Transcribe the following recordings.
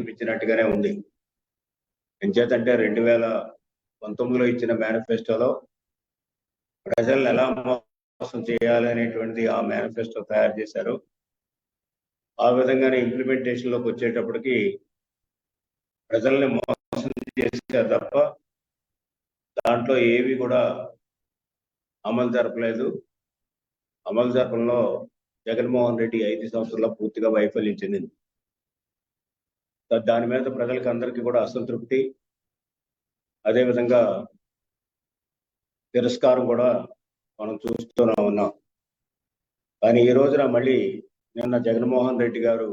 చూపించినట్టుగానే ఉంది. ఎంచేతంటే రెండు వేల పంతొమ్మిదిలో ఇచ్చిన మేనిఫెస్టోలో ప్రజలను ఎలా మోసం చేయాలనేటువంటిది ఆ మేనిఫెస్టో తయారు చేశారు. ఆ విధంగానే ఇంప్లిమెంటేషన్లోకి వచ్చేటప్పటికి ప్రజల్ని మోసం చేశారు తప్ప దాంట్లో ఏవి కూడా అమలు జరపలేదు. అమలు జరపడంలో జగన్మోహన్ రెడ్డి ఐదు సంవత్సరాల్లో పూర్తిగా వైఫల్యం చెందింది. దాని మీద ప్రజలకు అందరికీ కూడా అసంతృప్తి. అదేవిధంగా తిరస్కారం కూడా మనం చూస్తూనే ఉన్నాం. కానీ ఈ రోజున మళ్ళీ నిన్న జగన్మోహన్ రెడ్డి గారు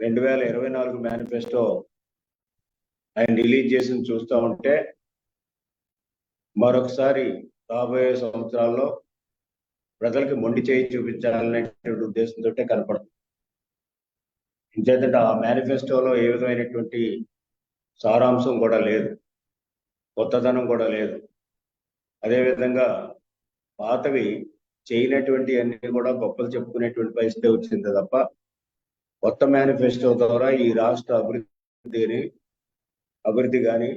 రెండు వేల ఇరవై నాలుగు మేనిఫెస్టో ఆయన రిలీజ్ చేసింది చూస్తూ ఉంటే మరొకసారి రాబోయే సంవత్సరాల్లో ప్రజలకి మొండి చేయి చూపించాలనేటువంటి ఉద్దేశంతో కనపడుతుంది. ఇంకేంటంటే ఆ మేనిఫెస్టోలో ఏ విధమైనటువంటి సారాంశం కూడా లేదు. కొత్తదనం కూడా లేదు. అదేవిధంగా పాతవి చేయనటువంటి అన్ని కూడా గొప్పలు చెప్పుకునేటువంటి పరిస్థితి వచ్చింది తప్ప కొత్త మేనిఫెస్టో ద్వారా ఈ రాష్ట్ర అభివృద్ధిని అభివృద్ధి కానీ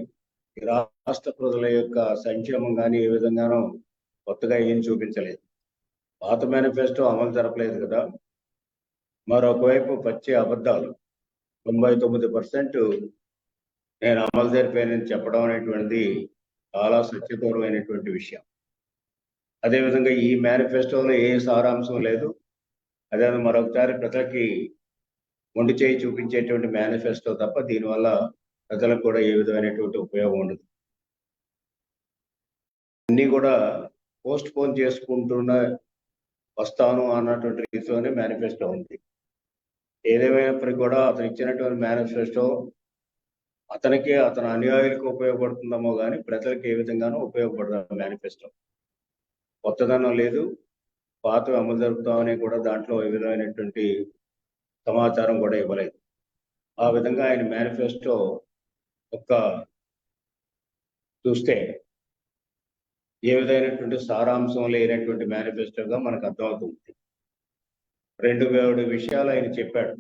ఈ రాష్ట్ర ప్రజల యొక్క సంక్షేమం కానీ ఏ విధంగానో కొత్తగా ఏం చూపించలేదు. పాత మేనిఫెస్టో అమలు జరపలేదు కదా. మరొకవైపు పచ్చి అబద్ధాలు. తొంభై తొమ్మిది పర్సెంట్ నేను అమలు జరిపానని చెప్పడం అనేటువంటిది చాలా సత్యదూరమైనటువంటి విషయం. అదేవిధంగా ఈ మేనిఫెస్టోలో ఏ సారాంశం లేదు. అదే మరొకసారి ప్రజలకి మొండి చేయి చూపించేటువంటి మేనిఫెస్టో తప్ప దీనివల్ల ప్రజలకు కూడా ఏ విధమైనటువంటి ఉపయోగం ఉండదు. అన్ని కూడా పోస్ట్ పోన్ చేసుకుంటున్న వస్తాను అన్నటువంటి రీతిలోనే మేనిఫెస్టో ఉంది. ఏదేమైనప్పటికీ కూడా అతను ఇచ్చినటువంటి మేనిఫెస్టో అతనికి అతని అనుయాయులకు ఉపయోగపడుతుందేమో కానీ ప్రజలకు ఏ విధంగానూ ఉపయోగపడదు మేనిఫెస్టో. కొత్తదనం లేదు. పాత అమలు జరుపుతామని కూడా దాంట్లో ఏ విధమైనటువంటి సమాచారం కూడా ఇవ్వలేదు. ఆ విధంగా ఆయన మేనిఫెస్టో ఒక్క చూస్తే ఏ విధమైనటువంటి సారాంశం లేనటువంటి మేనిఫెస్టోగా మనకు అర్థమవుతుంది. రెండు వేడు విషయాలు ఆయన చెప్పాడు.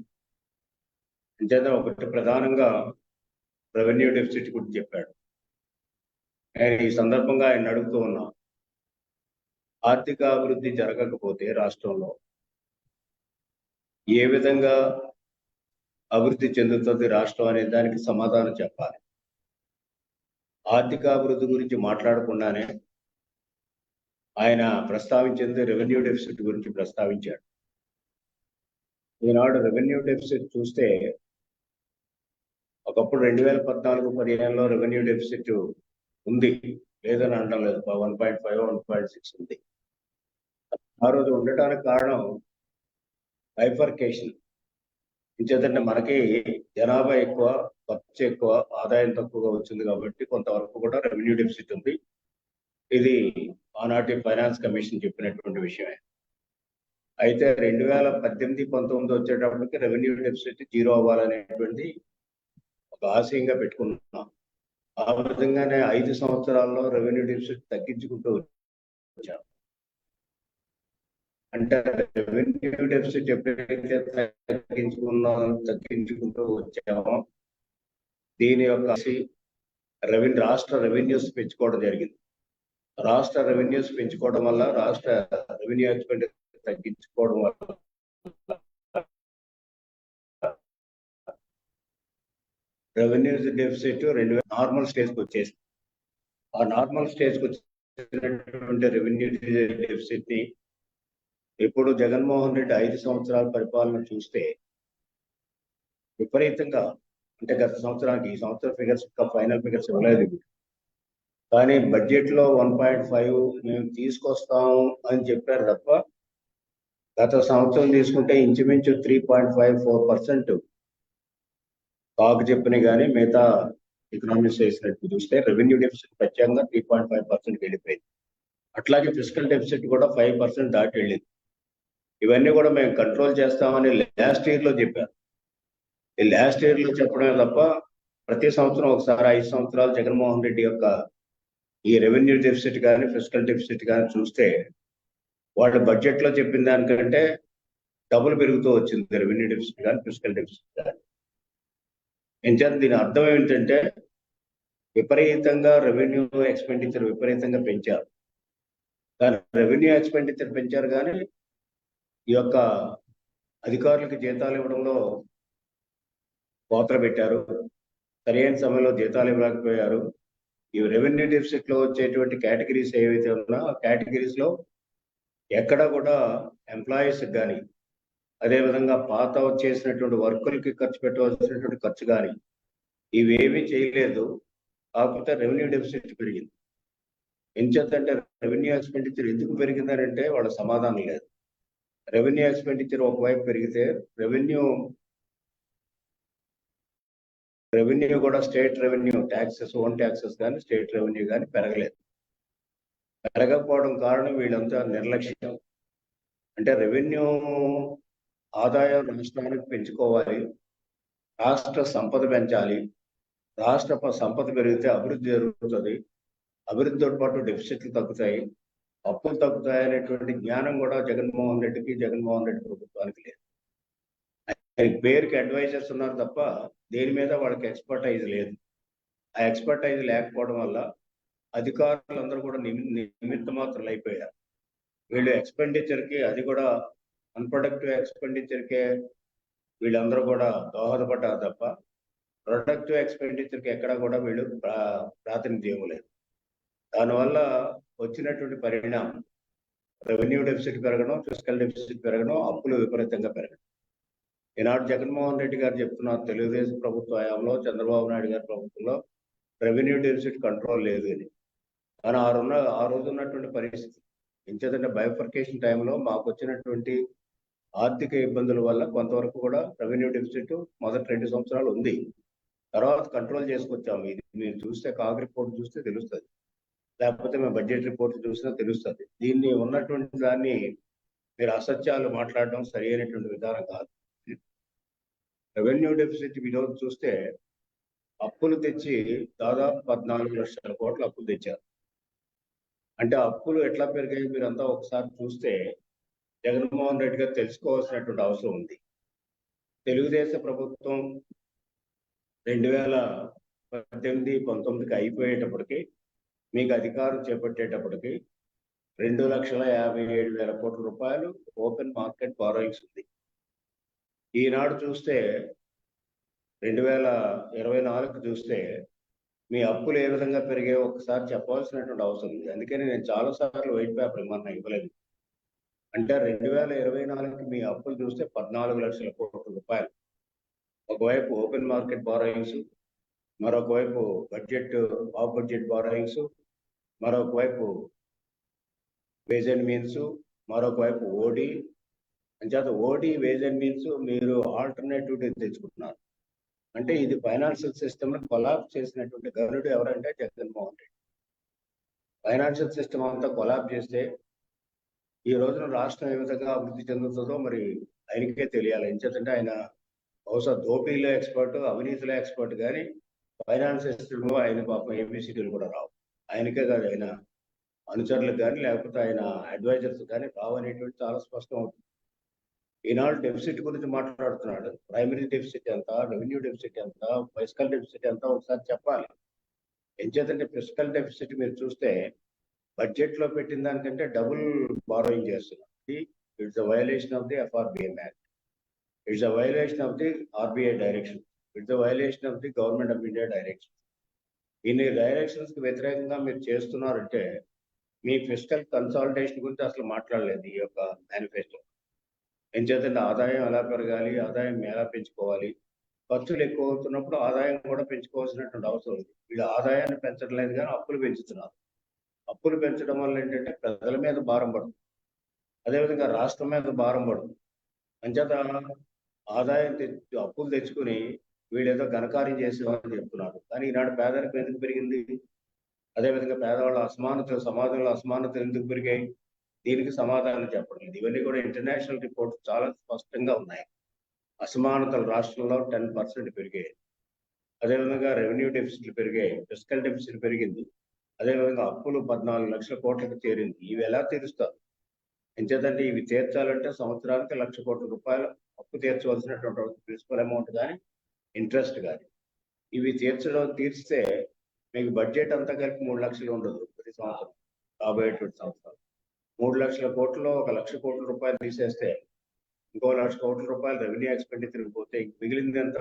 అంచేత ఒకటి ప్రధానంగా రెవెన్యూ డెఫిసిట్ గురించి చెప్పాడు. నేను ఈ సందర్భంగా ఆయన అడుగుతూ ఉన్నా. ఆర్థిక అభివృద్ధి జరగకపోతే రాష్ట్రంలో ఏ విధంగా అభివృద్ధి చెందుతుంది రాష్ట్రం అనే దానికి సమాధానం చెప్పాలి. ఆర్థిక అభివృద్ధి గురించి మాట్లాడకుండానే ఆయన ప్రస్తావించింది రెవెన్యూ డెఫిసిట్ గురించి ప్రస్తావించాడు. ఈనాడు రెవెన్యూ డెఫిసిట్ చూస్తే ఒకప్పుడు రెండు వేల పద్నాలుగు పదిహేనులో రెవెన్యూ డెఫిసిట్ ఉంది. లేదని అనడం లేదు. One point five one point six ఉంది. ఆ రోజు ఉండటానికి కారణం బైఫర్కేషన్ ఇంచేతంటే మనకి జనాభా ఎక్కువ ఖర్చు ఎక్కువ ఆదాయం తక్కువగా వచ్చింది కాబట్టి కొంతవరకు కూడా రెవెన్యూ డెఫిసిట్ ఉంది. ఇది ఆనాటి ఫైనాన్స్ కమిషన్ చెప్పినటువంటి విషయమే. అయితే రెండు వేల పద్దెనిమిది పంతొమ్మిది వచ్చేటప్పటికి రెవెన్యూ డెఫిసిట్ జీరో అవ్వాలనేటువంటి ఒక ఆశయంగా పెట్టుకున్నాం. ఆ విధంగానే ఐదు సంవత్సరాల్లో రెవెన్యూ డెఫిసిట్ తగ్గించుకుంటూ వచ్చాం. అంటే రెవెన్యూ డెఫిసిట్ ఎప్పుడైతే తగ్గించుకున్నా తగ్గించుకుంటూ వచ్చామో దీని యొక్క రెవెన్యూ రాష్ట్ర రెవెన్యూస్ పెంచుకోవడం జరిగింది. రాష్ట్ర రెవెన్యూస్ పెంచుకోవడం వల్ల రాష్ట్ర రెవెన్యూ ఎక్స్పెండిచర్ తగ్గించుకోవడం వల్ల రెవెన్యూస్ డెఫిసిట్ రెండు నార్మల్ స్టేజ్కి వచ్చేసింది. ఆ నార్మల్ స్టేజ్కి వచ్చినటువంటి రెవెన్యూ డెఫిసిట్ని ఇప్పుడు జగన్మోహన్ రెడ్డి ఐదు సంవత్సరాల పరిపాలన చూస్తే విపరీతంగా అంటే గత సంవత్సరానికి ఈ సంవత్సరం ఫిగర్స్ ఫైనల్ ఫిగర్స్ ఇవ్వలేదు కానీ బడ్జెట్లో వన్ పాయింట్ ఫైవ్ మేము తీసుకొస్తాం అని చెప్పారు తప్ప గత సంవత్సరం తీసుకుంటే ఇంచుమించు three point five four percent కాకు చెప్పిన కానీ మిగతా ఎకనామిక్స్ చేసినట్టు చూస్తే రెవెన్యూ డెఫిసిట్ ప్రత్యేకంగా త్రీ పాయింట్ ఫైవ్ పర్సెంట్ వెళ్ళిపోయింది. అట్లాగే ఫిజికల్ డెఫిసిట్ కూడా ఫైవ్ పర్సెంట్ దాటి వెళ్ళింది. ఇవన్నీ కూడా మేము కంట్రోల్ చేస్తామని లాస్ట్ ఇయర్లో చెప్పారు. ఈ లాస్ట్ ఇయర్లో చెప్పడమే తప్ప ప్రతి సంవత్సరం ఒకసారి ఐదు సంవత్సరాలు జగన్మోహన్ రెడ్డి యొక్క ఈ రెవెన్యూ డెఫిసిట్ కానీ ఫిజికల్ డెఫిసిట్ కానీ చూస్తే వాళ్ళ బడ్జెట్లో చెప్పిన దానికంటే డబుల్ పెరుగుతూ వచ్చింది రెవెన్యూ డెఫిసిట్ కానీ ఫిజికల్ డెఫిసిట్ కానీ. ఎంచేత దీని అర్థం ఏమిటంటే విపరీతంగా రెవెన్యూ ఎక్స్పెండిచర్ విపరీతంగా పెంచారు. కానీ రెవెన్యూ ఎక్స్పెండిచర్ పెంచారు కానీ ఈ యొక్క అధికారులకు జీతాలు ఇవ్వడంలో కోతలు పెట్టారు. సరైన సమయంలో జీతాలు ఇవ్వలేకపోయారు. ఈ రెవెన్యూ డెఫిసిట్లో వచ్చేటువంటి కేటగిరీస్ ఏవైతే ఉన్నా ఆ కేటగిరీస్లో ఎక్కడ కూడా ఎంప్లాయీస్ కానీ అదేవిధంగా పాత చేసినటువంటి వర్కులకి ఖర్చు పెట్టవలసినటువంటి ఖర్చు కానీ ఇవేమీ చేయలేదు. కాకపోతే రెవెన్యూ డెఫిసిట్ పెరిగింది. ఎంచేతంటే రెవెన్యూ ఎక్స్పెండిచర్ ఎందుకు పెరిగిందనంటే వాళ్ళ సమాధానం లేదు. రెవెన్యూ ఎక్స్పెండిచర్ ఒకవైపు పెరిగితే రెవెన్యూ రెవెన్యూ కూడా state revenue taxes own taxes కానీ స్టేట్ రెవెన్యూ కానీ పెరగలేదు. పెరగకపోవడం కారణం వీళ్ళంతా నిర్లక్ష్యం. అంటే రెవెన్యూ ఆదాయం రాష్ట్రానికి పెంచుకోవాలి రాష్ట్ర సంపద పెంచాలి రాష్ట్ర ప- సంపద పెరిగితే అభివృద్ధి జరుగుతుంది అభివృద్ధితో పాటు డెఫిసిట్లు తగ్గుతాయి అప్పులు తగ్గుతాయి అనేటువంటి జ్ఞానం కూడా జగన్మోహన్ రెడ్డికి జగన్మోహన్ రెడ్డి ప్రభుత్వానికి లేదు. ఆయన పేరుకి అడ్వైజర్స్ ఉన్నారు తప్ప దేని మీద వాళ్ళకి ఎక్స్పర్టైజ్ లేదు. ఆ ఎక్స్పర్టైజ్ లేకపోవడం వల్ల అధికారులందరూ కూడా నిమి- నిమిత్త మాత్రం అయిపోయారు వీళ్ళు ఎక్స్పెండిచర్కి అది కూడా అన్ప్రొడక్టివ్ ఎక్స్పెండిచర్ కే వీళ్ళందరూ కూడా దోహదపడ్డారు తప్ప ప్రొడక్టివ్ ఎక్స్పెండిచర్కి ఎక్కడ కూడా వీళ్ళు ప్రా- ప్రాతినిధ్యం లేదు దానివల్ల వచ్చినటువంటి పరిణామం రెవెన్యూ డెఫిసిట్ పెరగడం ఫిజికల్ డెఫిసిట్ పెరగడం అప్పులు విపరీతంగా పెరగడం. ఈనాడు జగన్మోహన్ రెడ్డి గారు చెప్తున్నారు తెలుగుదేశం ప్రభుత్వ హయాంలో చంద్రబాబు నాయుడు గారి ప్రభుత్వంలో రెవెన్యూ డెఫిసిట్ కంట్రోల్ లేదు అని. కానీ ఆ రోజున ఆ రోజు ఉన్నటువంటి పరిస్థితి. ఎంచేతంటే బైఫర్కేషన్ టైంలో మాకు వచ్చినటువంటి ఆర్థిక ఇబ్బందుల వల్ల కొంతవరకు కూడా రెవెన్యూ డెఫిసిట్ మొదటి రెండు సంవత్సరాలు ఉంది. తర్వాత కంట్రోల్ చేసుకొచ్చాము ఇది మీరు చూస్తే కాగ్ రిపోర్ట్ చూస్తే తెలుస్తుంది. లేకపోతే మేము బడ్జెట్ రిపోర్ట్ చూసినా తెలుస్తుంది. దీన్ని ఉన్నటువంటి దాన్ని మీరు అసత్యాలు మాట్లాడడం సరి అయినటువంటి విధానం కాదు. రెవెన్యూ డెఫిసిట్ విలువ చూస్తే అప్పులు తెచ్చి దాదాపు పద్నాలుగు లక్షల కోట్ల అప్పులు తెచ్చారు. అంటే అప్పులు ఎట్లా పెరిగాయి మీరంతా ఒకసారి చూస్తే జగన్మోహన్ రెడ్డి గారు తెలుసుకోవాల్సినటువంటి అవసరం ఉంది. తెలుగుదేశం ప్రభుత్వం రెండు వేల పద్దెనిమిది పంతొమ్మిదికి అయిపోయేటప్పటికి మీకు అధికారం చేపట్టేటప్పటికి రెండు లక్షల యాభై ఏడు వేల కోట్ల రూపాయలు ఓపెన్ మార్కెట్ బారోయింగ్స్ ఉంది. ఈనాడు చూస్తే రెండు వేల ఇరవై నాలుగు చూస్తే మీ అప్పులు ఏ విధంగా పెరిగాయో ఒకసారి చెప్పవలసినటువంటి అవసరం ఉంది. అందుకని నేను చాలా సార్లు వైట్ పేపర్ ఏమన్నా ఇవ్వలేదు. అంటే రెండు వేల ఇరవై నాలుగుకి మీ అప్పులు చూస్తే పద్నాలుగు లక్షల కోట్ల రూపాయలు. ఒకవైపు ఓపెన్ మార్కెట్ బారోయింగ్స్ మరొక వైపు బడ్జెట్ ఆఫ్ బడ్జెట్ బారోయింగ్స్ మరొక వైపు వేజ్ అండ్ మీన్స్ మరొక వైపు ఓడి అంచేత ఓడి వేజ్ అండ్ మీన్స్ మీరు ఆల్టర్నేటివ్ తెచ్చుకుంటున్నారు. అంటే ఇది ఫైనాన్షియల్ సిస్టమ్ కొలాబ్ చేసినటువంటి గనుడు ఎవరంటే జగన్మోహన్ రెడ్డి. ఫైనాన్షియల్ సిస్టమ్ అంతా కొలాబ్ చేస్తే ఈ రోజున రాష్ట్రం ఏ విధంగా అభివృద్ధి చెందుతుందో మరి ఆయనకే తెలియాలి. ఎంచేతంటే ఆయన బహుశా దోపిడీలో ఎక్స్పర్ట్ అవినీతిలో ఎక్స్పర్ట్ కానీ ఫైనాన్స్ సిస్టంలో ఆయన పాపం ఏబిసిడీలు కూడా రావు. ఆయనకే కాదు ఆయన అనుచరులకు కానీ లేకపోతే ఆయన అడ్వైజర్స్ కానీ రావు అనేటువంటి చాలా స్పష్టం అవుతుంది ఈనాడు డెఫిసిట్ గురించి మాట్లాడుతున్నాడు. ప్రైమరీ డెఫిసిట్ ఎంత రెవెన్యూ డెఫిసిట్ ఎంత ఫిజికల్ డెఫిసిట్ ఎంత ఒకసారి చెప్పాలి. ఎంచేతంటే ఫిజికల్ డెఫిసిట్ మీరు చూస్తే బడ్జెట్లో పెట్టిన దానికంటే డబుల్ బారోయింగ్ చేస్తున్నారు. It's a violation of the FRBM act. It's a violation of the RBI direction. It's a violation of the government of India direction. ఇన్ని డైరెక్షన్స్కి వ్యతిరేకంగా మీరు చేస్తున్నారంటే మీ ఫిజికల్ కన్సాలిడేషన్ గురించి అసలు మాట్లాడలేదు ఈ యొక్క మేనిఫెస్టో. ఎంచేతంటే ఆదాయం ఎలా పెరగాలి ఆదాయం ఎలా పెంచుకోవాలి ఖర్చులు ఎక్కువ అవుతున్నప్పుడు ఆదాయం కూడా పెంచుకోవాల్సినటువంటి అవసరం ఉంది. వీళ్ళు ఆదాయాన్ని పెంచడం లేదు కానీ అప్పులు పెంచుతున్నారు. అప్పులు పెంచడం వల్ల ఏంటంటే ప్రజల మీద భారం పడుతుంది. అదేవిధంగా రాష్ట్రం మీద భారం పడుతుంది. అంచేత ఆదాయం తెచ్చు అప్పులు తెచ్చుకుని వీళ్ళేదో ఘనకార్యం చేసేవారని చెప్తున్నారు. కానీ ఈనాడు పేదరికం ఎందుకు పెరిగింది? అదేవిధంగా పేదవాళ్ళ అసమానతలు సమాజంలో అసమానతలు ఎందుకు పెరిగాయి? దీనికి సమాధానం చెప్పడం. లేదు ఇవన్నీ కూడా ఇంటర్నేషనల్ రిపోర్ట్స్ చాలా స్పష్టంగా ఉన్నాయి. అసమానతలు రాష్ట్రంలో టెన్ పర్సెంట్ పెరిగాయి. అదేవిధంగా రెవెన్యూ డెఫిసిట్లు పెరిగాయి. ఫిజికల్ డెఫిసిట్ పెరిగింది. అదేవిధంగా అప్పులు పద్నాలుగు లక్షల కోట్లకు చేరింది. ఇవి ఎలా తీరుస్తారు ఎంచేతంటే ఇవి తీర్చాలంటే సంవత్సరానికి లక్ష కోట్ల రూపాయలు అప్పు తీర్చవలసినటువంటి ప్రిన్సిపల్ అమౌంట్ కానీ ఇంట్రెస్ట్ కానీ ఇవి తీర్చడం తీర్చితే మీకు బడ్జెట్ అంతా కలిపి మూడు లక్షలు ఉండదు. ప్రతి సంవత్సరం రాబోయేటువంటి సంవత్సరం మూడు లక్షల కోట్లు ఒక లక్ష కోట్ల రూపాయలు తీసేస్తే ఇంకో లక్ష కోట్ల రూపాయలు రెవెన్యూ ఎక్స్పెండిచర్ పోతే మిగిలింది ఎంత?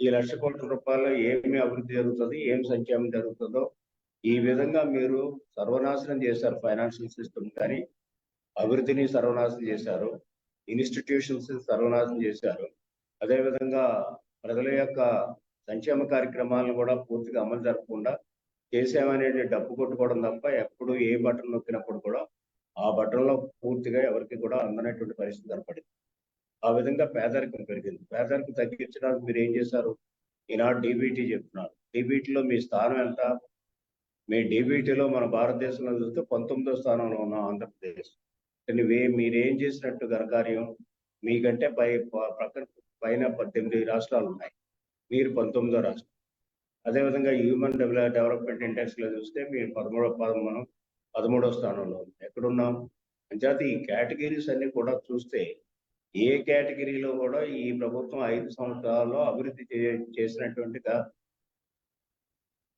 ఈ లక్ష కోట్ల రూపాయలు ఏమి అభివృద్ధి జరుగుతుంది? ఏం సంక్షేమం జరుగుతుందో? ఈ విధంగా మీరు సర్వనాశనం చేశారు ఫైనాన్షియల్ సిస్టమ్ కానీ అభివృద్ధిని సర్వనాశనం చేశారు ఇన్స్టిట్యూషన్స్ సర్వనాశనం చేశారు. అదేవిధంగా ప్రజల యొక్క సంక్షేమ కార్యక్రమాలను కూడా పూర్తిగా అమలు జరగకుండా చేసామనేది డబ్బు కొట్టుకోవడం తప్ప ఎప్పుడు ఏ బటన్ నొక్కినప్పుడు కూడా ఆ బట్టల్లో పూర్తిగా ఎవరికి కూడా అందనటువంటి పరిస్థితి ఏర్పడింది. ఆ విధంగా పేదరికం పెరిగింది. పేదరికం తగ్గించడానికి మీరు ఏం చేశారు? ఈనాడు డీబీటీ చెప్తున్నారు. డీబీటీలో మీ స్థానం ఎంత? మీ డీబీటీలో మన భారతదేశంలో చూస్తే పంతొమ్మిదో స్థానంలో ఉన్నాం ఆంధ్రప్రదేశ్. కానీ వే- మీరేం చేసినట్టు ఘనకార్యం? మీకంటే పై ప- ప్రక్కన పైన పద్దెనిమిది రాష్ట్రాలు ఉన్నాయి. మీరు పంతొమ్మిదో రాష్ట్రం. అదేవిధంగా హ్యూమన్ డెవలప్ డెవలప్మెంట్ ఇండెక్స్లో చూస్తే మీరు పదమూడో పదమూడు పదమూడో స్థానంలో ఉంది. ఎక్కడున్నాం? అంచేత ఈ కేటగిరీస్ అన్ని కూడా చూస్తే ఏ కేటగిరీలో కూడా ఈ ప్రభుత్వం ఐదు సంవత్సరాల్లో అభివృద్ధి చే- చేసినటువంటిగా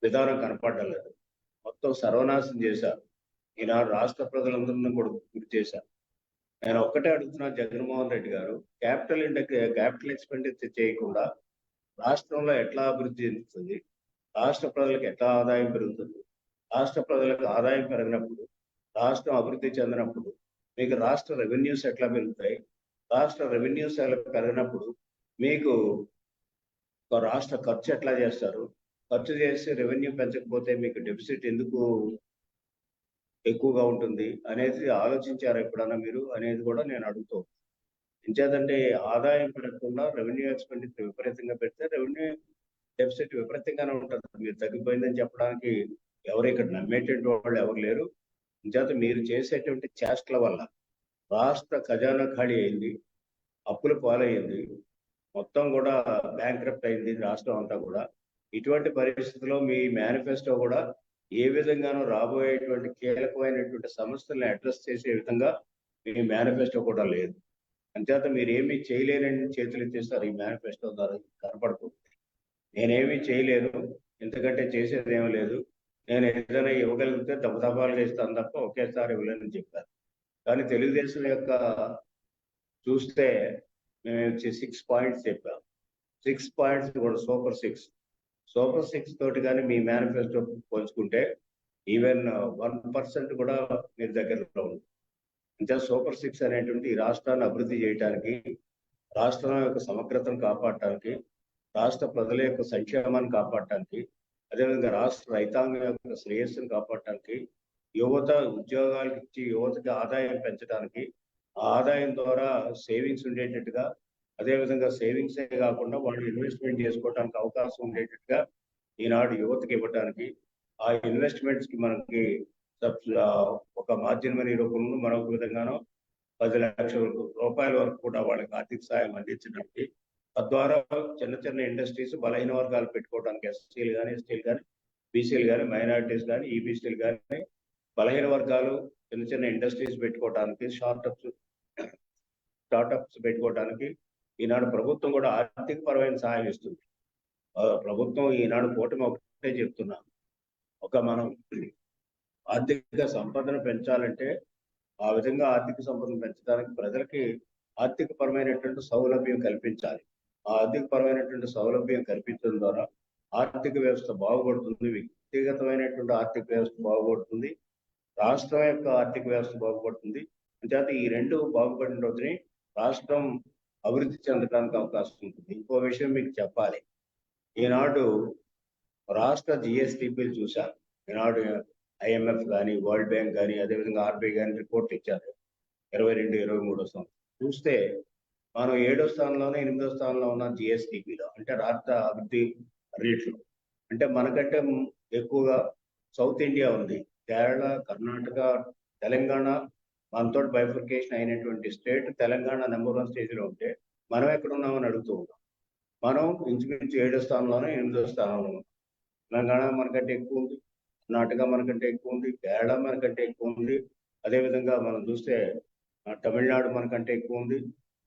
విధానం కనపడలేదు మొత్తం సర్వనాశం చేశారు. ఈనాడు రాష్ట్ర ప్రజలందరినీ కూడా గురి చేశారు. నేను ఒక్కటే అడుగుతున్నా జగన్మోహన్ రెడ్డి గారు క్యాపిటల్ ఇండెక్ క్యాపిటల్ ఎక్స్పెండిచర్ చేయకుండా రాష్ట్రంలో ఎట్లా అభివృద్ధి చెందుతుంది? రాష్ట్ర ప్రజలకు ఎట్లా ఆదాయం పెరుగుతుంది? రాష్ట్ర ప్రజలకు ఆదాయం పెరిగినప్పుడు రాష్ట్రం అభివృద్ధి చెందినప్పుడు మీకు రాష్ట్ర రెవెన్యూస్ ఎట్లా పెరుగుతాయి? రాష్ట్ర రెవెన్యూస్ ఎలా పెరిగినప్పుడు మీకు ఒక రాష్ట్ర ఖర్చు ఎట్లా చేస్తారు? ఖర్చు చేసి రెవెన్యూ పెంచకపోతే మీకు డెఫిసిట్ ఎందుకు ఎక్కువగా ఉంటుంది అనేది ఆలోచించారు ఎప్పుడన్నా మీరు? అనేది కూడా నేను అడుగుతూ ఇంచేదంటే ఆదాయం పెరగకుండా రెవెన్యూ ఎక్స్పెండిచర్ విపరీతంగా పెడితే రెవెన్యూ డెఫిసిట్ విపరీతంగానే ఉంటుంది. మీరు తగ్గిపోయిందని చెప్పడానికి ఎవరు ఇక్కడ నమ్మేటువంటి వాళ్ళు ఎవరు లేరు. ఇంచేత మీరు చేసేటువంటి చేష్టల వల్ల రాష్ట్ర ఖజానా ఖాళీ అయింది అప్పుల పాలయ్యింది మొత్తం కూడా బ్యాంక్రప్ట్ అయింది రాష్ట్రం అంతా కూడా. ఇటువంటి పరిస్థితుల్లో మీ మేనిఫెస్టో కూడా ఏ విధంగానూ రాబోయేటువంటి కీలకమైనటువంటి సమస్యలను అడ్రస్ చేసే విధంగా మీ మేనిఫెస్టో కూడా లేదు. అంచేత మీరు ఏమీ చేయలేరని చేతులు ఎత్తేస్తారు ఈ మేనిఫెస్టో ద్వారా కనపడుతుంది నేనేమీ చేయలేను ఎందుకంటే చేసేది ఏమీ లేదు. నేను ఏదైనా ఇవ్వగలిగితే దబదబాలుగా ఇస్తాను తప్ప ఒకేసారి ఇవ్వలేనని చెప్పారు. కానీ తెలుగుదేశం యొక్క చూస్తే మేము వచ్చి సిక్స్ పాయింట్స్ చెప్పాం. సిక్స్ పాయింట్స్ కూడా సూపర్ సిక్స్ సూపర్ సిక్స్ తోటి కానీ మీ మేనిఫెస్టో పోల్చుకుంటే ఈవెన్ వన్ పర్సెంట్ కూడా మీరు దగ్గరలో ఉంది. అంటే సూపర్ సిక్స్ అనేటువంటి ఈ రాష్ట్రాన్ని అభివృద్ధి చేయడానికి రాష్ట్రం యొక్క సమగ్రతను కాపాడటానికి రాష్ట్ర ప్రజల యొక్క సంక్షేమాన్ని కాపాడటానికి అదేవిధంగా రాష్ట్ర రైతాంగం యొక్క శ్రేయస్సును కాపాడటానికి యువత ఉద్యోగాలకు ఇచ్చి యువతకి ఆదాయం పెంచడానికి ఆ ఆదాయం ద్వారా సేవింగ్స్ ఉండేటట్టుగా అదేవిధంగా సేవింగ్సే కాకుండా వాళ్ళు ఇన్వెస్ట్మెంట్ చేసుకోవడానికి అవకాశం ఉండేటట్టుగా ఈనాడు యువతకి ఇవ్వడానికి ఆ ఇన్వెస్ట్మెంట్స్కి మనకి ఒక మార్జిన్ మనీ రూపంలో మరొక విధంగానో పది లక్షల రూపాయల వరకు కూడా వాళ్ళకి ఆర్థిక సాయం అందించడానికి తద్వారా చిన్న చిన్న ఇండస్ట్రీస్ బలహీన వర్గాలు పెట్టుకోవడానికి ఎస్సీలు కానీ ఎస్టీలు కానీ బీసీలు కానీ మైనారిటీస్ కానీ ఈబీసీలు కానీ బలహీన వర్గాలు చిన్న చిన్న ఇండస్ట్రీస్ పెట్టుకోవడానికి స్టార్టప్స్ స్టార్టప్స్ పెట్టుకోవడానికి ఈనాడు ప్రభుత్వం కూడా ఆర్థిక పరమైన సహాయం ఇస్తుంది. ప్రభుత్వం ఈనాడు కూటమి ఒకటే చెప్తున్నాను ఒక మనం ఆర్థిక సంపదను పెంచాలంటే ఆ విధంగా ఆర్థిక సంపదను పెంచడానికి ప్రజలకి ఆర్థిక పరమైనటువంటి సౌలభ్యం కల్పించాలి. ఆర్థికపరమైనటువంటి ఆర్థిక పరమైనటువంటి సౌలభ్యం కల్పించడం ద్వారా ఆర్థిక వ్యవస్థ బాగుపడుతుంది వ్యక్తిగతమైనటువంటి ఆర్థిక వ్యవస్థ బాగుపడుతుంది రాష్ట్రం యొక్క ఆర్థిక వ్యవస్థ బాగుపడుతుంది. అంతేత ఈ రెండు బాగుపడిన రోజుని రాష్ట్రం అభివృద్ధి చెందడానికి అవకాశం ఉంటుంది. ఇంకో విషయం మీకు చెప్పాలి. ఈనాడు రాష్ట్ర జిఎస్టిపిలు చూశాను ఈనాడు ఐఎంఎఫ్ కానీ వరల్డ్ బ్యాంక్ కానీ అదేవిధంగా ఆర్బీఐ కానీ రిపోర్ట్ ఇచ్చారు. ఇరవై రెండు ఇరవై మూడో సంవత్సరం. చూస్తే మనం ఏడో స్థానంలోనే ఎనిమిదో స్థానంలో ఉన్న జిఎస్టిపిలో అంటే రాష్ట్ర అభివృద్ధి రేట్లు. అంటే మనకంటే ఎక్కువగా సౌత్ ఇండియా ఉంది. కేరళ కర్ణాటక తెలంగాణ మనతో బైఫర్కేషన్ అయినటువంటి స్టేట్ తెలంగాణ నెంబర్ వన్ స్టేజ్లో ఉంటే మనం ఎక్కడ ఉన్నామని అడుగుతూ ఉన్నాం మనం ఇంచుమించు ఏడో స్థానంలోనే ఎనిమిదో స్థానంలో ఉన్నాం. తెలంగాణ మనకంటే ఎక్కువ ఉంది. కర్ణాటక మనకంటే ఎక్కువ ఉంది. కేరళ మనకంటే ఎక్కువ ఉంది. అదేవిధంగా మనం చూస్తే తమిళనాడు మనకంటే ఎక్కువ ఉంది.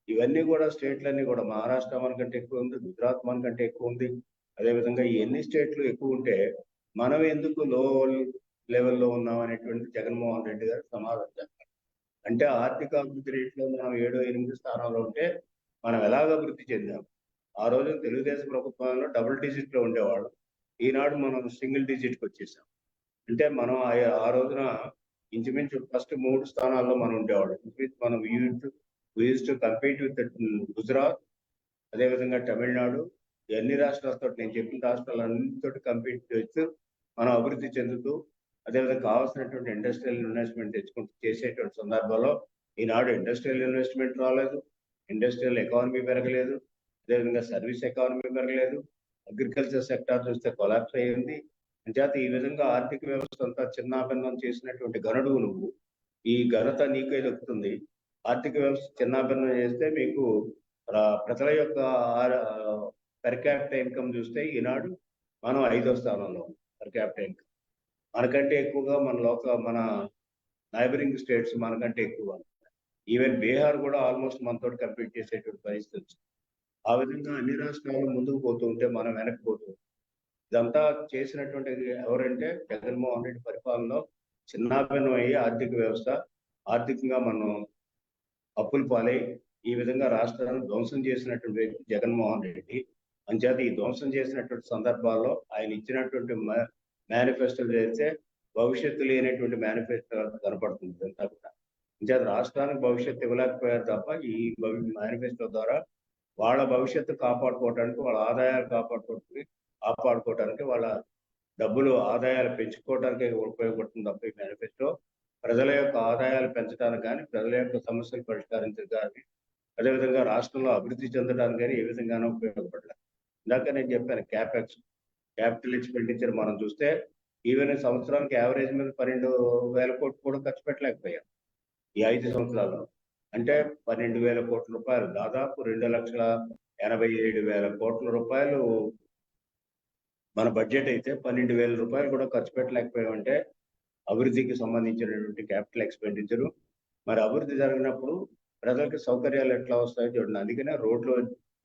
ఇవన్నీ కూడా స్టేట్లన్నీ కూడా మహారాష్ట్ర మనకంటే ఎక్కువ ఉంది గుజరాత్ మనకంటే ఎక్కువ ఉంది. అదేవిధంగా ఈ ఎన్ని స్టేట్లు ఎక్కువ ఉంటే మనం ఎందుకు లో లెవెల్లో ఉన్నాం అనేటువంటి జగన్మోహన్ రెడ్డి గారు సమాధానం చెప్పారు. అంటే ఆర్థిక అభివృద్ధి రేట్లో మనం ఏడు ఎనిమిది స్థానాల్లో ఉంటే మనం ఎలాగ అభివృద్ధి చెందాం? ఆ రోజు తెలుగుదేశం ప్రభుత్వంలో డబుల్ డిజిట్లో ఉండేవాడు ఈనాడు మనం సింగిల్ డిజిట్కి వచ్చేసాం. అంటే మనం ఆ- ఆ రోజున ఇంచుమించు ఫస్ట్ మూడు స్థానాల్లో మనం ఉండేవాడు ఇంచుమించు మనం use to compete with Gujarat అదేవిధంగా తమిళనాడు అన్ని రాష్ట్రాలతో నేను చెప్పిన రాష్ట్రాలన్నింటితో కంపీట్ చేస్తూ మనం అభివృద్ధి చెందుతూ అదేవిధంగా కావాల్సినటువంటి ఇండస్ట్రియల్ ఇన్వెస్ట్మెంట్ తెచ్చుకుంటూ చేసేటువంటి సందర్భంలో ఈనాడు ఇండస్ట్రియల్ ఇన్వెస్ట్మెంట్ రాలేదు ఇండస్ట్రియల్ ఎకానమీ పెరగలేదు అదేవిధంగా సర్వీస్ ఎకానమీ పెరగలేదు అగ్రికల్చర్ సెక్టార్ చూస్తే కొలాప్స్ అయ్యింది అంచేత ఈ విధంగా ఆర్థిక వ్యవస్థ అంతా చిన్నాభిన్నం చేసినటువంటి గనుడు నువ్వు. ఈ ఘనత నీకే దక్కుతుంది ఆర్థిక వ్యవస్థ చిన్నాభిన్నం చేస్తే మీకు ప్రజల యొక్క పర్ క్యాపిటల్ ఇన్కమ్ చూస్తే ఈనాడు మనం ఐదో స్థానంలో పర్ క్యాపిటల్ ఇన్కమ్ మనకంటే ఎక్కువగా మన లోక మన నైబరింగ్ స్టేట్స్ మనకంటే ఎక్కువ. ఈవెన్ బీహార్ కూడా ఆల్మోస్ట్ మనతో కంపీట్ చేసేటువంటి పరిస్థితి వచ్చింది. ఆ విధంగా అన్ని రాష్ట్రాలు ముందుకు పోతూ ఉంటే మనం వెనక్కి పోతూ ఇదంతా చేసినటువంటి ఎవరంటే జగన్మోహన్ రెడ్డి పరిపాలనలో చిన్నాభిన్నం అయ్యి ఆర్థిక వ్యవస్థ ఆర్థికంగా మనం అప్పులు పాలై ఈ విధంగా రాష్ట్రాలను ధ్వంసం చేసినటువంటి వ్యక్తి జగన్మోహన్ రెడ్డి. అంచేత ఈ ధ్వంసం చేసినటువంటి సందర్భాల్లో ఆయన ఇచ్చినటువంటి మేనిఫెస్టోలు చేస్తే భవిష్యత్తు లేనటువంటి మేనిఫెస్టో కనపడుతుంది ఇదంతా కూడా. అంచేత రాష్ట్రానికి భవిష్యత్తు ఇవ్వలేకపోయారు తప్ప ఈ మేనిఫెస్టో ద్వారా వాళ్ళ భవిష్యత్తు కాపాడుకోవడానికి వాళ్ళ ఆదాయాలు కాపాడుకోవడానికి కాపాడుకోవడానికి వాళ్ళ డబ్బులు ఆదాయాలు పెంచుకోవడానికి ఉపయోగపడుతుంది తప్ప ఈ మేనిఫెస్టో ప్రజల యొక్క ఆదాయాలు పెంచడానికి కానీ ప్రజల యొక్క సమస్యలు పరిష్కరించడానికి కానీ అదేవిధంగా రాష్ట్రంలో అభివృద్ధి చెందడానికి కానీ ఏ విధంగానూ ఉపయోగపడలేదు. ఇందాక నేను చెప్పాను క్యాపెక్స్ క్యాపిటల్ ఎక్స్పెండిచర్ మనం చూస్తే ఈవెన్ సంవత్సరానికి యావరేజ్ మీద పన్నెండు వేల కోట్లు కూడా ఖర్చు పెట్టలేకపోయాం. ఈ ఐదు సంవత్సరాల్లో. అంటే పన్నెండు వేల కోట్ల రూపాయలు దాదాపు రెండు లక్షల ఎనభై ఏడు వేల కోట్ల రూపాయలు మన బడ్జెట్ అయితే పన్నెండు వేల రూపాయలు కూడా ఖర్చు పెట్టలేకపోయామంటే అభివృద్ధికి సంబంధించినటువంటి క్యాపిటల్ ఎక్స్పెండిచరు మరి అభివృద్ధి జరిగినప్పుడు ప్రజలకు సౌకర్యాలు ఎట్లా వస్తాయో చూడండి. అందుకనే రోడ్ల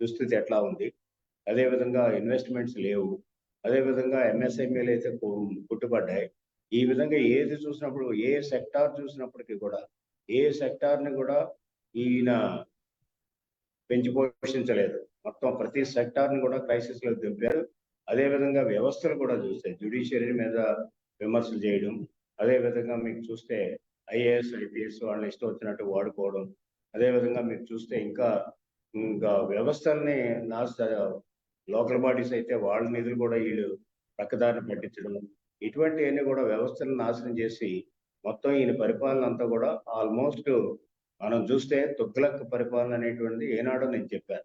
దుస్థితి ఎట్లా ఉంది? అదే విధంగా ఇన్వెస్ట్మెంట్స్ లేవు అదే విధంగా ఎంఎస్ఎంఈలు అయితే పుట్టుబడ్డాయి ఈ విధంగా ఏది చూసినప్పుడు ఏ సెక్టార్ చూసినప్పటికీ కూడా ఏ సెక్టార్ని కూడా ఈయన పెంచి పోషించలేదు మొత్తం ప్రతి సెక్టార్ని కూడా క్రైసిస్లో దింపారు. అదే విధంగా వ్యవస్థలు కూడా చూస్తే జ్యుడిషియరీ మీద విమర్శలు చేయడం అదే విధంగా మీకు చూస్తే ఐఏఎస్ ఐపీఎస్ వాళ్ళని ఇష్టం వచ్చినట్టు వాడుకోవడం అదే విధంగా మీరు చూస్తే ఇంకా ఇంకా వ్యవస్థల్ని నాశ లోకల్ బాడీస్ అయితే వాళ్ళ నిధులు కూడా వీళ్ళు ప్రక్కదారిని పట్టించడం ఇటువంటివన్నీ కూడా వ్యవస్థలను నాశనం చేసి మొత్తం ఈయన పరిపాలన అంతా కూడా ఆల్మోస్ట్ మనం చూస్తే తుగ్లక్ పరిపాలన అనేటువంటిది ఏనాడో నేను చెప్పాను.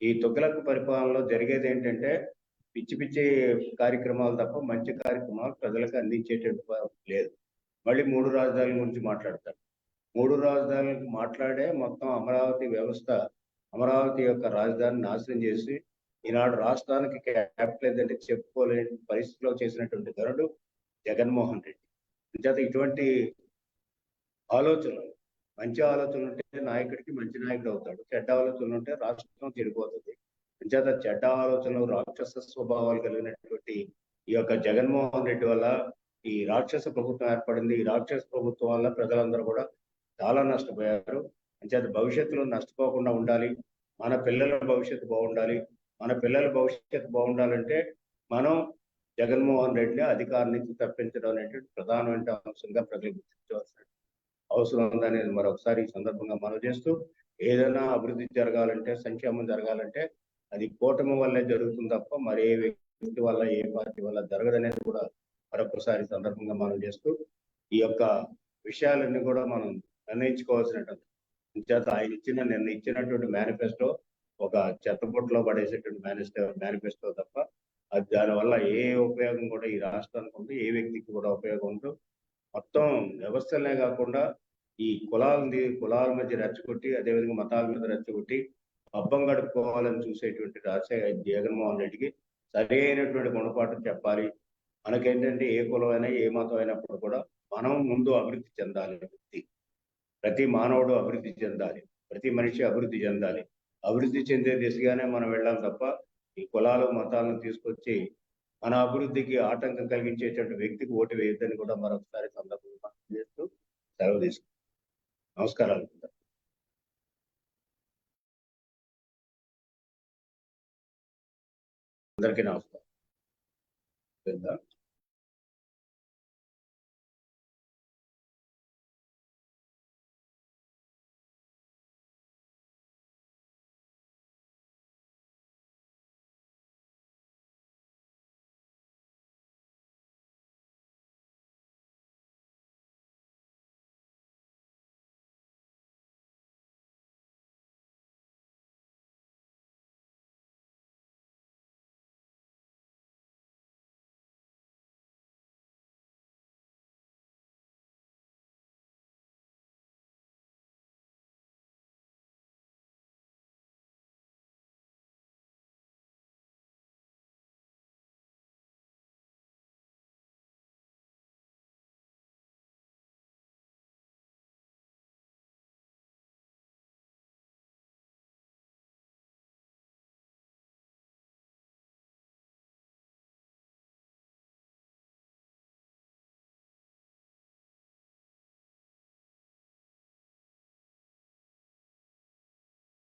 ఈ తుగ్లక్ పరిపాలనలో జరిగేది ఏంటంటే పిచ్చి పిచ్చి కార్యక్రమాలు తప్ప మంచి కార్యక్రమాలు ప్రజలకు అందించేటట్టు లేదు. మళ్ళీ మూడు రాజధానుల గురించి మాట్లాడతారు. మూడు రాజధానులకు మాట్లాడే మొత్తం అమరావతి వ్యవస్థ అమరావతి యొక్క రాజధాని నాశనం చేసి ఈనాడు రాష్ట్రానికి క్యాపిటల్ ఏదంటే చెప్పుకోలేని పరిస్థితిలో చేసినటువంటి ధరుడు జగన్మోహన్ రెడ్డి. అంచేత ఇటువంటి ఆలోచనలు మంచి ఆలోచనలు ఉంటే నాయకుడికి మంచి నాయకుడు అవుతాడు. చెడ్డ ఆలోచనలు ఉంటే రాష్ట్రం చెడిపోతుంది. అంచేత చెడ్డ ఆలోచనలు రాక్షస స్వభావాలు కలిగినటువంటి ఈ యొక్క జగన్మోహన్ రెడ్డి వల్ల ఈ రాక్షస ప్రభుత్వం ఏర్పడింది. ఈ రాక్షస ప్రభుత్వం వల్ల ప్రజలందరూ కూడా చాలా నష్టపోయారు. అంచేత భవిష్యత్తులో నష్టపోకుండా ఉండాలి. మన పిల్లల భవిష్యత్తు బాగుండాలి. మన పిల్లల భవిష్యత్తు బాగుండాలంటే మనం జగన్మోహన్ రెడ్డిని అధికారం నుంచి తప్పించడం అనేటువంటి ప్రధానమైన అంశంగా ప్రజలు గుర్తించవలసిన అవసరం ఉందనేది మరొకసారి ఈ సందర్భంగా మనం చేస్తూ ఏదైనా అభివృద్ధి జరగాలంటే సంక్షేమం జరగాలంటే అది కూటమి వల్లే జరుగుతుంది తప్ప మరి ఏ వ్యక్తి వల్ల ఏ పార్టీ వల్ల జరగదనేది కూడా మరొకసారి సందర్భంగా మనం చేస్తూ ఈ యొక్క విషయాలన్నీ కూడా మనం నిర్ణయించుకోవాల్సినటువంటి చేత ఆయన ఇచ్చిన నిన్న ఇచ్చినటువంటి మేనిఫెస్టో ఒక చెత్తపుట్లో పడేసేటువంటి మేనిఫెస్టో మేనిఫెస్టో తప్ప అది దానివల్ల ఏ ఉపయోగం కూడా ఈ రాష్ట్రానికి ఉంది ఏ వ్యక్తికి కూడా ఉపయోగం ఉండదు. మొత్తం వ్యవస్థలనే కాకుండా ఈ కులాలని కులాల మధ్య రెచ్చగొట్టి అదేవిధంగా మతాల మీద రెచ్చగొట్టి అబ్బం గడుపుకోవాలని చూసేటువంటి రాజశేఖర జగన్మోహన్ రెడ్డికి సరి అయినటువంటి గుణపాఠం చెప్పాలి. మనకేంటంటే ఏ కులం అయినా ఏ మతం అయినప్పుడు కూడా మనం ముందు అభివృద్ధి చెందాలి. వ్యక్తి ప్రతి మానవుడు అభివృద్ధి చెందాలి. ప్రతి మనిషి అభివృద్ధి చెందాలి. అభివృద్ధి చెందే దిశగానే మనం వెళ్ళాలి తప్ప ఈ కులాలు మతాలను తీసుకొచ్చి మన అభివృద్ధికి ఆటంకం కలిగించేటువంటి వ్యక్తికి ఓటు వేయొద్దని కూడా మరొకసారి సందర్భంగా చేస్తూ సెలవు తీసుకుంటాం నమస్కారాలు. అందరికీ నమస్కారం.